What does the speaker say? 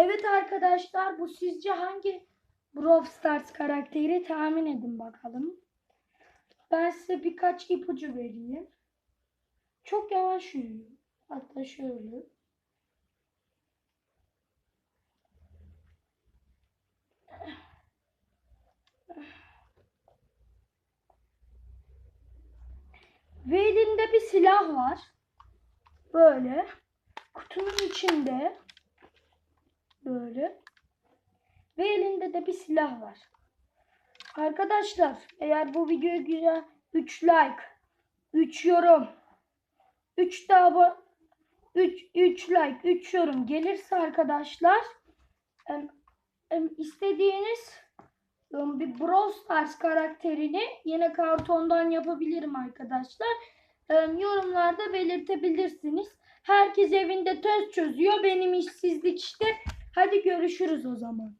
Evet arkadaşlar bu sizce hangi Brawl Stars karakteri tahmin edin bakalım. Ben size birkaç ipucu vereyim. Çok yavaş yürüyor. Hatta şöyle. Ve elinde bir silah var. Böyle. Kutunun içinde. Böyle. Ve elinde de bir silah var. Arkadaşlar eğer bu videoya güzel 3 like, 3 yorum, 3 daha 3 3 like, 3 yorum gelirse arkadaşlar em, em, istediğiniz em, bir Brawl Stars karakterini yine kartondan yapabilirim arkadaşlar. Em, yorumlarda belirtebilirsiniz. Herkes evinde test çözüyor. Benim işsizlik işte. Hadi görüşürüz o zaman.